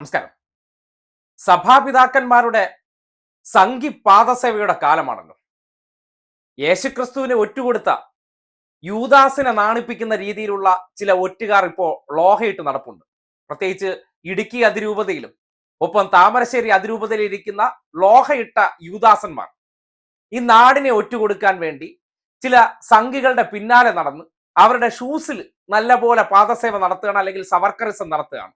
നമസ്കാരം. സഭാപിതാക്കന്മാരുടെ സംഘി പാദസേവയുടെ കാലമാണല്ലോ. യേശുക്രിസ്തുവിനെ ഒറ്റുകൊടുത്ത യൂദാസിനെ നാണിപ്പിക്കുന്ന രീതിയിലുള്ള ചില ഒറ്റുകാർ ഇപ്പോൾ ലോഹയിട്ട് നടപ്പുണ്ട്. പ്രത്യേകിച്ച് ഇടുക്കി അതിരൂപതയിലും ഒപ്പം താമരശ്ശേരി അതിരൂപതയിൽ ഇരിക്കുന്ന ലോഹയിട്ട യൂദാസന്മാർ ഈ നാടിനെ ഒറ്റുകൊടുക്കാൻ വേണ്ടി ചില സംഘികളുടെ പിന്നാലെ നടന്ന് അവരുടെ ഷൂസിൽ നല്ലപോലെ പാദസേവ നടത്തുകയാണ് അല്ലെങ്കിൽ സവർക്കറിസം നടത്തുകയാണ്.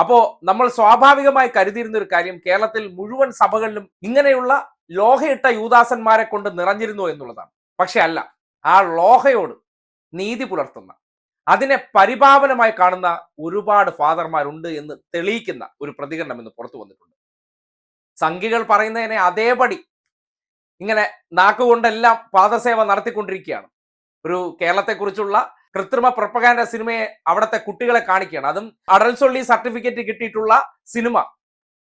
അപ്പോ നമ്മൾ സ്വാഭാവികമായി കരുതിയിരുന്ന ഒരു കാര്യം കേരളത്തിൽ മുഴുവൻ സഭകളിലും ഇങ്ങനെയുള്ള ലോഹയിട്ട യൂദാസന്മാരെ കൊണ്ട് നിറഞ്ഞിരുന്നു എന്നുള്ളതാണ്. പക്ഷെ അല്ല ആ ലോഹയോട് നീതി പുലർത്തുന്ന അതിനെ പരിപാവനമായി കാണുന്ന ഒരുപാട് ഫാദർമാരുണ്ട് എന്ന് തെളിയിക്കുന്ന ഒരു പ്രതികരണം ഇന്ന് പുറത്തു വന്നിട്ടുണ്ട്. സംഘികൾ പറയുന്നതിനെ അതേപടി ഇങ്ങനെ നാക്കുകൊണ്ടെല്ലാം പാദസേവ നടത്തിക്കൊണ്ടിരിക്കുകയാണ്. ഒരു കേരളത്തെക്കുറിച്ചുള്ള കൃത്രിമ പ്രൊപ്പഗാൻഡ സിനിമയെ അവിടുത്തെ കുട്ടികളെ കാണിക്കുകയാണ്. അതും അടൽസൊള്ളി സർട്ടിഫിക്കറ്റ് കിട്ടിയിട്ടുള്ള സിനിമ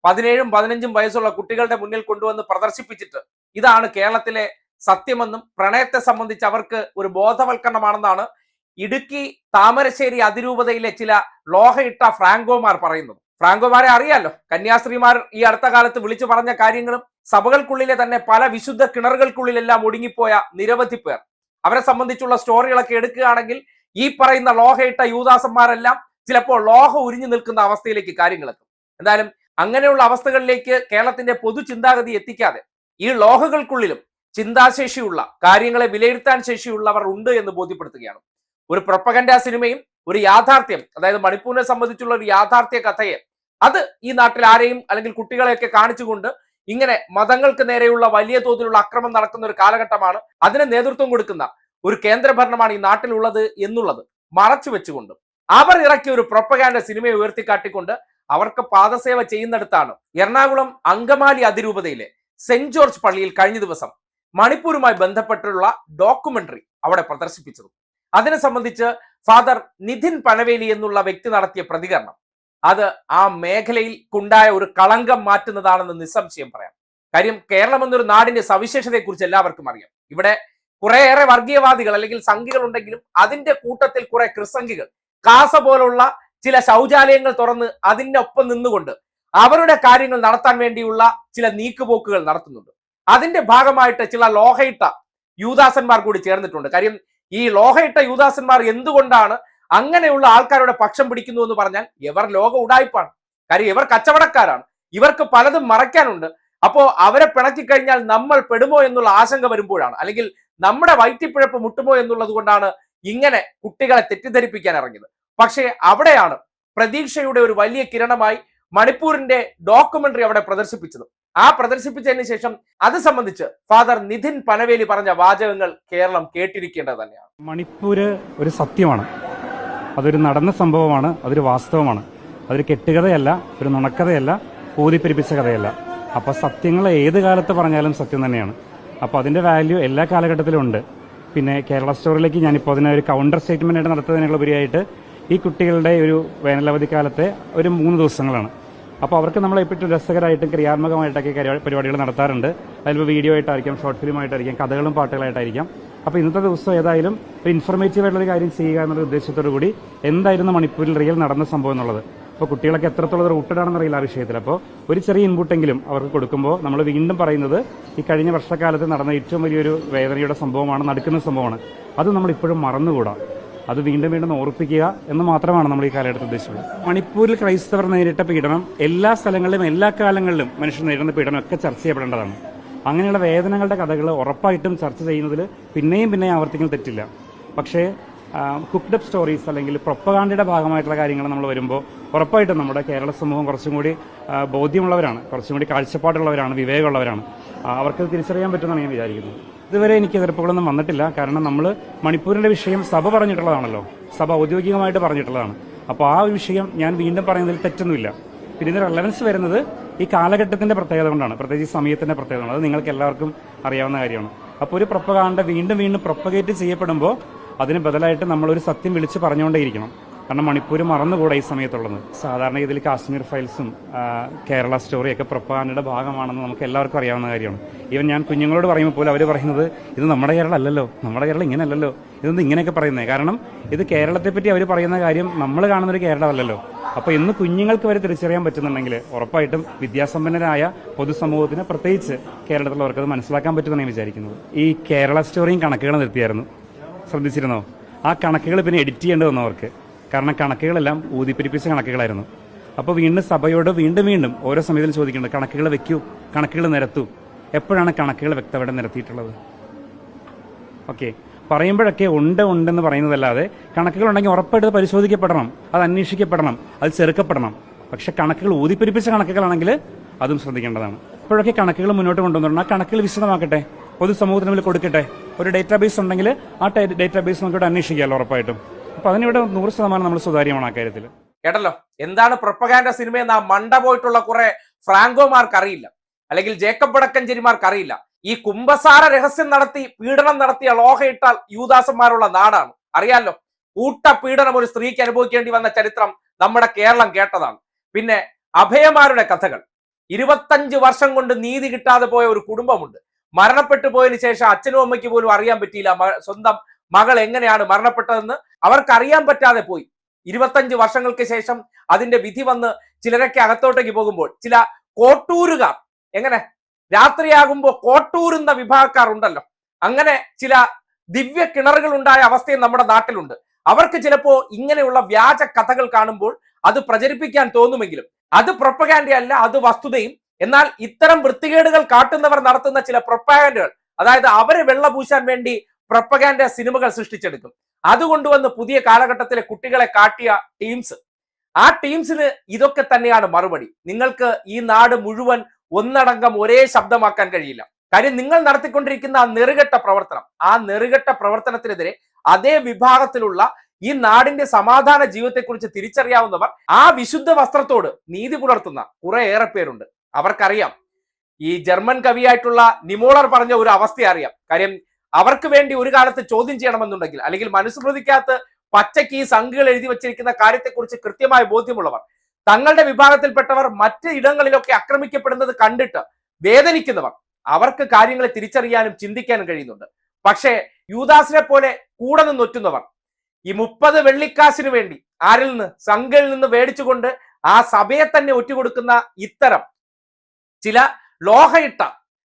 പതിനേഴും പതിനഞ്ചും വയസ്സുള്ള കുട്ടികളുടെ മുന്നിൽ കൊണ്ടുവന്ന് പ്രദർശിപ്പിച്ചിട്ട് ഇതാണ് കേരളത്തിലെ സത്യമെന്നും പ്രണയത്തെ സംബന്ധിച്ച് അവർക്ക് ഒരു ബോധവൽക്കരണമാണെന്നാണ് ഇടുക്കി താമരശ്ശേരി അതിരൂപതയിലെ ചില ലോഹയിട്ട ഫ്രാങ്കോമാർ പറയുന്നത്. ഫ്രാങ്കോമാരെ അറിയാലോ? കന്യാസ്ത്രീമാർ ഈ അടുത്ത കാലത്ത് വിളിച്ചു പറഞ്ഞ കാര്യങ്ങളും സഭകൾക്കുള്ളിലെ തന്നെ പല വിശുദ്ധ കിണറുകൾക്കുള്ളിലെല്ലാം ഒടുങ്ങിപ്പോയ നിരവധി പേർ. അവരെ സംബന്ധിച്ചുള്ള സ്റ്റോറികളൊക്കെ എടുക്കുകയാണെങ്കിൽ ഈ പറയുന്ന ലോഹയിട്ട യൂദാസന്മാരെല്ലാം ചിലപ്പോൾ ലോഹ ഉരിഞ്ഞു നിൽക്കുന്ന അവസ്ഥയിലേക്ക് കാര്യങ്ങളെത്തും. എന്തായാലും അങ്ങനെയുള്ള അവസ്ഥകളിലേക്ക് കേരളത്തിന്റെ പൊതു ചിന്താഗതി എത്തിക്കാതെ ഈ ലോഹകൾക്കുള്ളിലും ചിന്താശേഷിയുള്ള കാര്യങ്ങളെ വിലയിരുത്താൻ ശേഷിയുള്ളവർ ഉണ്ട് എന്ന് ബോധ്യപ്പെടുത്തുകയാണ്. ഒരു പ്രൊപ്പഗൻഡ സിനിമയും ഒരു യാഥാർത്ഥ്യം അതായത് മണിപ്പൂരിനെ സംബന്ധിച്ചുള്ള ഒരു യാഥാർത്ഥ്യ കഥയെ അത് ഈ നാട്ടിൽ ആരെയും അല്ലെങ്കിൽ കുട്ടികളെയൊക്കെ കാണിച്ചുകൊണ്ട് ഇങ്ങനെ മതങ്ങൾക്ക് നേരെയുള്ള വലിയ തോതിലുള്ള അക്രമം നടക്കുന്ന ഒരു കാലഘട്ടമാണ്. അതിന് നേതൃത്വം കൊടുക്കുന്ന ഒരു കേന്ദ്ര ഭരണമാണ് ഈ നാട്ടിലുള്ളത് എന്നുള്ളത് മറച്ചു വെച്ചുകൊണ്ട് അവർ ഇറക്കിയ ഒരു പ്രൊപ്പഗാൻഡ സിനിമയെ ഉയർത്തിക്കാട്ടിക്കൊണ്ട് അവർക്ക് പാദസേവ ചെയ്യുന്നിടത്താണ് എറണാകുളം അങ്കമാലി അതിരൂപതയിലെ സെന്റ് ജോർജ് പള്ളിയിൽ കഴിഞ്ഞ ദിവസം മണിപ്പൂരുമായി ബന്ധപ്പെട്ടുള്ള ഡോക്യുമെന്ററി അവിടെ പ്രദർശിപ്പിച്ചത്. അതിനെ സംബന്ധിച്ച് ഫാദർ നിധിൻ പനവേലി എന്നുള്ള വ്യക്തി നടത്തിയ പ്രതികരണം. അത് ആ മേഖലയിൽ ഉണ്ടായ ഒരു കളങ്കം മാറ്റുന്നതാണെന്ന് നിസ്സംശയം പറയാം. കാര്യം കേരളം എന്നൊരു നാടിന്റെ സവിശേഷതയെക്കുറിച്ച് എല്ലാവർക്കും അറിയാം. ഇവിടെ കുറേയേറെ വർഗീയവാദികൾ അല്ലെങ്കിൽ സംഘികൾ ഉണ്ടെങ്കിലും അതിന്റെ കൂട്ടത്തിൽ കുറെ ക്രിസംഖികൾ കാസ പോലുള്ള ചില ശൗചാലയങ്ങൾ തുറന്ന് അതിന്റെ ഒപ്പം നിന്നുകൊണ്ട് അവരുടെ കാര്യങ്ങൾ നടത്താൻ വേണ്ടിയുള്ള ചില നീക്കുപോക്കുകൾ നടത്തുന്നുണ്ട്. അതിന്റെ ഭാഗമായിട്ട് ചില ലോഹയിട്ട യൂദാസന്മാർ കൂടി ചേർന്നിട്ടുണ്ട്. കാര്യം ഈ ലോഹയിട്ട യൂദാസന്മാർ എന്തുകൊണ്ടാണ് അങ്ങനെയുള്ള ആൾക്കാരുടെ പക്ഷം പിടിക്കുന്നു എന്ന് പറഞ്ഞാൽ ഇവർ ലോക ഉടായ്പാണ്. കാര്യം ഇവർ കച്ചവടക്കാരാണ്. ഇവർക്ക് പലതും മറയ്ക്കാനുണ്ട്. അപ്പോ അവരെ പിണക്കി കഴിഞ്ഞാൽ നമ്മൾ പെടുമോ എന്നുള്ള ആശങ്ക വരുമ്പോഴാണ്. അല്ലെങ്കിൽ നമ്മുടെ വയറ്റിപ്പിഴപ്പ് മുട്ടുമോ എന്നുള്ളത് കൊണ്ടാണ് ഇങ്ങനെ കുട്ടികളെ തെറ്റിദ്ധരിപ്പിക്കാൻ ഇറങ്ങിയത്. പക്ഷേ അവിടെയാണ് പ്രതീക്ഷയുടെ ഒരു വലിയ കിരണമായി മണിപ്പൂരിന്റെ ഡോക്യുമെന്ററി അവിടെ പ്രദർശിപ്പിച്ചത്. ആ പ്രദർശിപ്പിച്ചതിന് ശേഷം അത് സംബന്ധിച്ച് ഫാദർ നിധിൻ പനവേലി പറഞ്ഞ വാചകങ്ങൾ കേരളം കേട്ടിരിക്കേണ്ടത് തന്നെയാണ്. മണിപ്പൂര് ഒരു സത്യമാണ്. അതൊരു നടന്ന സംഭവമാണ്. അതൊരു വാസ്തവമാണ്. അതൊരു കെട്ടുകഥയല്ല ഒരു നുണക്കഥയല്ല ഊതിപ്പെരിപ്പിച്ച കഥയല്ല. അപ്പൊ സത്യങ്ങൾ ഏത് കാലത്ത് പറഞ്ഞാലും സത്യം തന്നെയാണ്. അപ്പോൾ അതിന്റെ വാല്യൂ എല്ലാ കാലഘട്ടത്തിലും ഉണ്ട്. പിന്നെ കേരള സ്റ്റോറിലേക്ക് ഞാനിപ്പോൾ അതിനെ ഒരു കൗണ്ടർ സ്റ്റേറ്റ്മെന്റ് ആയിട്ട് നടത്തുന്നതിനുള്ള ഉപരിയായിട്ട് ഈ കുട്ടികളുടെ ഒരു വേനലവധി കാലത്തെ ഒരു മൂന്ന് ദിവസങ്ങളാണ്. അപ്പോൾ അവർക്ക് നമ്മൾ എപ്പോഴും രസകരമായിട്ടും ക്രിയാത്മകമായിട്ടൊക്കെ കരി- പരിപാടികൾ നടത്താറുണ്ട്. അതിലിപ്പോൾ വീഡിയോ ആയിട്ടായിരിക്കാം ഷോർട്ട് ഫിലിം ആയിട്ടായിരിക്കാം കഥകളും പാട്ടുകളായിട്ടായിരിക്കാം. അപ്പോൾ ഇന്നത്തെ ദിവസം ഏതായാലും ഒരു ഇൻഫർമേറ്റീവ് ആയിട്ടുള്ള ഒരു കാര്യം ചെയ്യുക എന്നുള്ള ഉദ്ദേശത്തോടു കൂടി എന്തായിരുന്നു മണിപ്പൂരിൽ റിയൽ നടന്ന സംഭവം എന്നുള്ളത്. അപ്പോൾ കുട്ടികളൊക്കെ എത്രത്തോളം റൂട്ടഡ് ആണെന്ന് അറിയില്ല ആ വിഷയത്തിൽ. അപ്പോൾ ഒരു ചെറിയ ഇൻപുട്ടെങ്കിലും അവർക്ക് കൊടുക്കുമ്പോൾ നമ്മൾ വീണ്ടും പറയുന്നത് ഈ കഴിഞ്ഞ വർഷക്കാലത്ത് നടന്ന ഏറ്റവും വലിയൊരു വേദനയുടെ സംഭവമാണ് നടക്കുന്ന സംഭവമാണ്. അത് നമ്മൾ ഇപ്പോഴും മറന്നുകൂടാ. അത് വീണ്ടും വീണ്ടും ഓർപ്പിക്കുക എന്ന് മാത്രമാണ് നമ്മൾ ഈ കാലഘട്ടത്തിൽ ഉദ്ദേശിച്ചത്. മണിപ്പൂരിൽ ക്രൈസ്തവർ നേരിട്ട പീഡനം എല്ലാ സ്ഥലങ്ങളിലും എല്ലാ കാലങ്ങളിലും മനുഷ്യർ നേരിടുന്ന പീഡനം ഒക്കെ ചർച്ച ചെയ്യപ്പെടേണ്ടതാണ്. അങ്ങനെയുള്ള വേദനകളുടെ കഥകൾ ഉറപ്പായിട്ടും ചർച്ച ചെയ്യുന്നതിൽ പിന്നെയും പിന്നെയും ആവർത്തിക്കൽ തെറ്റില്ല. പക്ഷേ കുക്ക്ഡ് അപ്പ് സ്റ്റോറീസ് അല്ലെങ്കിൽ പ്രൊപ്പകാണ്ടിയുടെ ഭാഗമായിട്ടുള്ള കാര്യങ്ങൾ നമ്മൾ വരുമ്പോൾ ഉറപ്പായിട്ടും നമ്മുടെ കേരള സമൂഹം കുറച്ചും കൂടി ബോധ്യമുള്ളവരാണ്. കുറച്ചും കൂടി കാഴ്ചപ്പാടുള്ളവരാണ് വിവേകമുള്ളവരാണ്. അവർക്ക് തിരിച്ചറിയാൻ പറ്റുമെന്നാണ് ഞാൻ വിചാരിക്കുന്നത് ഇതുവരെ എനിക്ക് എതിർപ്പുകളൊന്നും വന്നിട്ടില്ല. കാരണം നമ്മൾ മണിപ്പൂരിന്റെ വിഷയം സഭ പറഞ്ഞിട്ടുള്ളതാണല്ലോ. സഭ ഔദ്യോഗികമായിട്ട് പറഞ്ഞിട്ടുള്ളതാണ്. അപ്പോൾ ആ വിഷയം ഞാൻ വീണ്ടും പറയുന്നതിൽ തെറ്റൊന്നുമില്ല. പിന്നെ ഇതിന് റെലവൻസ് വരുന്നത് ഈ കാലഘട്ടത്തിന്റെ പ്രത്യേകത കൊണ്ടാണ്. പ്രത്യേകിച്ച് സമയത്തിന്റെ പ്രത്യേകത അത് നിങ്ങൾക്ക് എല്ലാവർക്കും അറിയാവുന്ന കാര്യമാണ്. അപ്പോൾ ഒരു പ്രൊപ്പകാണ്ട വീണ്ടും വീണ്ടും പ്രൊപ്പഗേറ്റ് ചെയ്യപ്പെടുമ്പോൾ അതിന് ബദലായിട്ട് നമ്മളൊരു സത്യം വിളിച്ച് പറഞ്ഞുകൊണ്ടേയിരിക്കണം. കാരണം മണിപ്പൂർ മറന്നുകൂടാ ഈ സമയത്തുള്ളത്. സാധാരണ ഇതിൽ കാശ്മീർ ഫയൽസും കേരള സ്റ്റോറിയൊക്കെ പ്രൊപ്പാനയുടെ ഭാഗമാണെന്ന് നമുക്ക് എല്ലാവർക്കും അറിയാവുന്ന കാര്യമാണ്. ഈവൻ ഞാൻ കുഞ്ഞുങ്ങളോട് പറയുമ്പോൾ പോലും അവർ പറയുന്നത് ഇത് നമ്മുടെ കേരളം അല്ലല്ലോ. നമ്മുടെ കേരളം ഇങ്ങനെയല്ലല്ലോ ഇതൊന്നും ഇങ്ങനെയൊക്കെ പറയുന്നത് കാരണം ഇത് കേരളത്തെപ്പറ്റി അവർ പറയുന്ന കാര്യം നമ്മൾ കാണുന്ന ഒരു കേരളമല്ലല്ലോ. അപ്പോൾ ഇന്ന് കുഞ്ഞുങ്ങൾക്ക് വരെ തിരിച്ചറിയാൻ പറ്റുന്നുണ്ടെങ്കിൽ ഉറപ്പായിട്ടും വിദ്യാസമ്പന്നരായ പൊതുസമൂഹത്തിന് പ്രത്യേകിച്ച് കേരളത്തിലുള്ളവർക്ക് അത് മനസ്സിലാക്കാൻ പറ്റുമെന്നാണ് വിചാരിക്കുന്നത്. ഈ കേരള സ്റ്റോറിയും കണക്കുകൾ നിർത്തിയായിരുന്നു. ശ്രദ്ധിച്ചിരുന്നോ? ആ കണക്കുകൾ പിന്നെ എഡിറ്റ് ചെയ്യേണ്ടി വന്നു അവർക്ക് കാരണം കണക്കുകളെല്ലാം ഊതിപ്പിരിപ്പിച്ച കണക്കുകളായിരുന്നു. അപ്പോൾ വീണ്ടും സഭയോട് വീണ്ടും വീണ്ടും ഓരോ സമയത്തിലും ചോദിക്കേണ്ടത് കണക്കുകൾ വെക്കൂ കണക്കുകൾ നിരത്തൂ. എപ്പോഴാണ് കണക്കുകൾ വ്യക്തമായിട്ട് നിരത്തിയിട്ടുള്ളത്? ഓക്കെ. പറയുമ്പോഴൊക്കെ ഉണ്ട് ഉണ്ടെന്ന് പറയുന്നതല്ലാതെ കണക്കുകളുണ്ടെങ്കിൽ ഉറപ്പായിട്ട് പരിശോധിക്കപ്പെടണം അത് അന്വേഷിക്കപ്പെടണം അത് ചെറുക്കപ്പെടണം. പക്ഷെ കണക്കുകൾ ഊതിപ്പിരിപ്പിച്ച കണക്കുകളാണെങ്കിൽ അതും ശ്രദ്ധിക്കേണ്ടതാണ്. ഇപ്പോഴൊക്കെ കണക്കുകൾ മുന്നോട്ട് കൊണ്ടുവന്നിട്ടുണ്ട്. ആ കണക്കുകൾ വിശദമാക്കട്ടെ? പൊതുസമൂഹത്തിന് മുന്നിൽ കൊടുക്കട്ടെ? ഒരു ഡേറ്റാബേസ് ഉണ്ടെങ്കിൽ ആ ഡേറ്റാബേസ് നമുക്ക് അന്വേഷിക്കാമല്ലോ ഉറപ്പായിട്ടും. അപ്പോൾ അതിനിവിടെ നൂറ് ശതമാനം നമ്മൾ സുതാര്യമാണ് ആ കാര്യത്തിൽ കേട്ടല്ലോ? എന്താണ് പ്രൊപ്പഗാൻഡ സിനിമയെന്ന് ആ മണ്ട പോയിട്ടുള്ള കുറെ ഫ്രാങ്കോമാർക്ക് അറിയില്ല അല്ലെങ്കിൽ ജേക്കബ് വടക്കഞ്ചേരിമാർക്ക് അറിയില്ല ഈ കുംഭസാര രഹസ്യം നടത്തി പീഡനം നടത്തിയ ലോഹയിട്ടാൽ യൂദാസന്മാരുള്ള നാടാണ്. അറിയാലോ? കൂട്ട പീഡനം ഒരു സ്ത്രീക്ക് അനുഭവിക്കേണ്ടി വന്ന ചരിത്രം നമ്മുടെ കേരളം കേട്ടതാണ്. പിന്നെ അഭയമാരുടെ കഥകൾ. ഇരുപത്തഞ്ച് വർഷം കൊണ്ട് നീതി കിട്ടാതെ പോയ ഒരു കുടുംബമുണ്ട്. മരണപ്പെട്ടു പോയതിനു ശേഷം അച്ഛനും അമ്മയ്ക്ക് പോലും അറിയാൻ പറ്റിയില്ല. സ്വന്തം മകൾ എങ്ങനെയാണ് മരണപ്പെട്ടതെന്ന് അവർക്ക് അറിയാൻ പറ്റാതെ പോയി. ഇരുപത്തഞ്ച് വർഷങ്ങൾക്ക് ശേഷം അതിന്റെ വിധി വന്ന് ചിലരൊക്കെ അകത്തോട്ടേക്ക് പോകുമ്പോൾ ചില കോട്ടൂരുകാർ എങ്ങനെ? രാത്രിയാകുമ്പോൾ കോട്ടൂരുന്ന വിഭാഗക്കാർ ഉണ്ടല്ലോ അങ്ങനെ ചില ദിവ്യ കിണറുകൾ ഉണ്ടായ അവസ്ഥയും നമ്മുടെ നാട്ടിലുണ്ട്. അവർക്ക് ചിലപ്പോ ഇങ്ങനെയുള്ള വ്യാജ കഥകൾ കാണുമ്പോൾ അത് പ്രചരിപ്പിക്കാൻ തോന്നുമെങ്കിലും അത് പ്രൊപ്പകാൻഡിയല്ല അത് വസ്തുതയും എന്നാൽ ഇത്തരം വൃത്തികേടുകൾ കാട്ടുന്നവർ നടത്തുന്ന ചില പ്രൊപ്പാഗൻഡുകൾ അതായത് അവരെ വെള്ളപൂശാൻ വേണ്ടി പ്രൊപ്പഗാൻഡ സിനിമകൾ സൃഷ്ടിച്ചെടുക്കും. അതുകൊണ്ടുവന്ന് പുതിയ കാലഘട്ടത്തിലെ കുട്ടികളെ കാട്ടിയ ടീംസ്. ആ ടീംസിന് ഇതൊക്കെ തന്നെയാണ് മറുപടി. നിങ്ങൾക്ക് ഈ നാട് മുഴുവൻ ഒന്നടങ്കം ഒരേ ശബ്ദമാക്കാൻ കഴിയില്ല. കാര്യം നിങ്ങൾ നടത്തിക്കൊണ്ടിരിക്കുന്ന ആ നെറുകെട്ട പ്രവർത്തനം ആ നെറുകെട്ട പ്രവർത്തനത്തിനെതിരെ അതേ വിഭാഗത്തിലുള്ള ഈ നാടിന്റെ സമാധാന ജീവിതത്തെക്കുറിച്ച് തിരിച്ചറിയാവുന്നവർ ആ വിശുദ്ധ വസ്ത്രത്തോട് നീതി പുലർത്തുന്ന കുറെ ഏറെ പേരുണ്ട്. അവർക്കറിയാം. ഈ ജർമ്മൻ കവിയായിട്ടുള്ള നിമോളർ പറഞ്ഞ ഒരു അവസ്ഥ അറിയാം. കാര്യം അവർക്ക് വേണ്ടി ഒരു കാലത്ത് ചോദ്യം ചെയ്യണമെന്നുണ്ടെങ്കിൽ അല്ലെങ്കിൽ മനുസ്മൃതിക്കകത്ത് പച്ചയ്ക്ക് ഈ സംഘികൾ എഴുതി വച്ചിരിക്കുന്ന കാര്യത്തെക്കുറിച്ച് കൃത്യമായ ബോധ്യമുള്ളവർ തങ്ങളുടെ വിഭാഗത്തിൽപ്പെട്ടവർ മറ്റ് ഇടങ്ങളിലൊക്കെ ആക്രമിക്കപ്പെടുന്നത് കണ്ടിട്ട് വേദനിക്കുന്നവർ അവർക്ക് കാര്യങ്ങളെ തിരിച്ചറിയാനും ചിന്തിക്കാനും കഴിയുന്നുണ്ട്. പക്ഷേ യൂദാസിനെ പോലെ കൂടെ നിന്നൊറ്റുന്നവർ ഈ മുപ്പത് വെള്ളിക്കാശിന് വേണ്ടി ആരിൽ നിന്ന് സംഘയിൽ നിന്ന് മേടിച്ചുകൊണ്ട് ആ സഭയെ തന്നെ ഒറ്റുകൊടുക്കുന്ന ഇത്തരം ചില ലോഹയിട്ട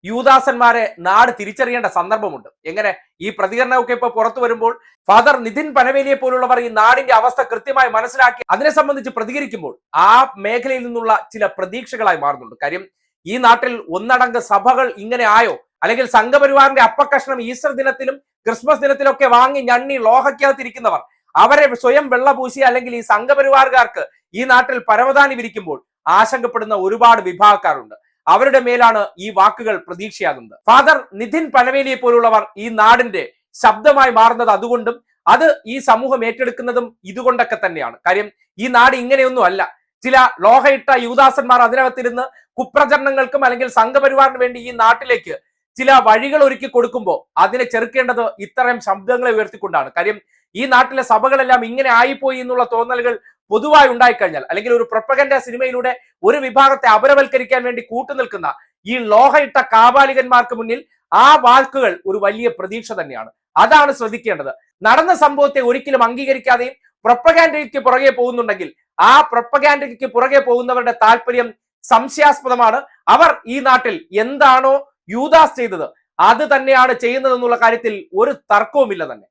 യൂദാസന്മാരെ നാട് തിരിച്ചറിയേണ്ട സന്ദർഭമുണ്ട്. എങ്ങനെ? ഈ പ്രതികരണമൊക്കെ ഇപ്പൊ പുറത്തു വരുമ്പോൾ ഫാദർ നിതിൻ പനവേലിയെ പോലുള്ളവർ ഈ നാടിന്റെ അവസ്ഥ കൃത്യമായി മനസ്സിലാക്കി അതിനെ സംബന്ധിച്ച് പ്രതികരിക്കുമ്പോൾ ആ മേഖലയിൽ നിന്നുള്ള ചില പ്രതീക്ഷകളായി മാറുന്നുണ്ട്. കാര്യം ഈ നാട്ടിൽ ഒന്നടങ്ക് സഭകൾ ഇങ്ങനെ ആയോ? അല്ലെങ്കിൽ സംഘപരിവാറിന്റെ അപ്പക്കഷ്ണം ഈസ്റ്റർ ദിനത്തിലും ക്രിസ്മസ് ദിനത്തിലൊക്കെ വാങ്ങി ഞണ്ണി ലോഹയ്ക്കകത്തിരിക്കുന്നവർ അവരെ സ്വയം വെള്ളപൂശി അല്ലെങ്കിൽ ഈ സംഘപരിവാറുകാർക്ക് ഈ നാട്ടിൽ പരവതാനി വിരിക്കുമ്പോൾ ആശങ്കപ്പെടുന്ന ഒരുപാട് വിഭാഗക്കാരുണ്ട്. അവരുടെ മേലാണ് ഈ വാക്കുകൾ പ്രതീക്ഷയാകുന്നത്. ഫാദർ നിതിൻ പനവേലിയെ പോലുള്ളവർ ഈ നാടിന്റെ ശബ്ദമായി മാറുന്നത് അതുകൊണ്ടും അത് ഈ സമൂഹം ഏറ്റെടുക്കുന്നതും ഇതുകൊണ്ടൊക്കെ തന്നെയാണ്. കാര്യം ഈ നാട് ഇങ്ങനെയൊന്നും അല്ല. ചില ലോഹയിട്ട യൂദാസന്മാർ അതിനകത്തിരുന്ന് കുപ്രചരണങ്ങൾക്കും അല്ലെങ്കിൽ സംഘപരിവാറിന് വേണ്ടി ഈ നാട്ടിലേക്ക് ചില വഴികൾ ഒരുക്കി കൊടുക്കുമ്പോൾ അതിനെ ചെറുക്കേണ്ടത് ഇത്തരം ശബ്ദങ്ങളെ ഉയർത്തിക്കൊണ്ടാണ്. കാര്യം ഈ നാട്ടിലെ സഭകളെല്ലാം ഇങ്ങനെ ആയിപ്പോയി എന്നുള്ള തോന്നലുകൾ പൊതുവായി ഉണ്ടായിക്കഴിഞ്ഞാൽ അല്ലെങ്കിൽ ഒരു പ്രൊപ്പഗൻഡ സിനിമയിലൂടെ ഒരു വിഭാഗത്തെ അപരവൽക്കരിക്കാൻ വേണ്ടി കൂട്ടുനിൽക്കുന്ന ഈ ലോഹയിട്ട കാബാലികന്മാർക്ക് മുന്നിൽ ആ വാക്കുകൾ ഒരു വലിയ പ്രതീക്ഷ തന്നെയാണ്. അതാണ് ശ്രദ്ധിക്കേണ്ടത്. നടന്ന സംഭവത്തെ ഒരിക്കലും അംഗീകരിക്കാതെയും പ്രൊപ്പഗാൻഡയ്ക്ക് പുറകെ പോകുന്നുണ്ടെങ്കിൽ ആ പ്രൊപ്പഗാൻഡയ്ക്ക് പുറകെ പോകുന്നവരുടെ താല്പര്യം സംശയാസ്പദമാണ്. അവർ ഈ നാട്ടിൽ എന്താണോ യൂദാസ് ചെയ്തത് അത് തന്നെയാണ് ചെയ്യുന്നതെന്നുള്ള കാര്യത്തിൽ ഒരു തർക്കവുമില്ല തന്നെ.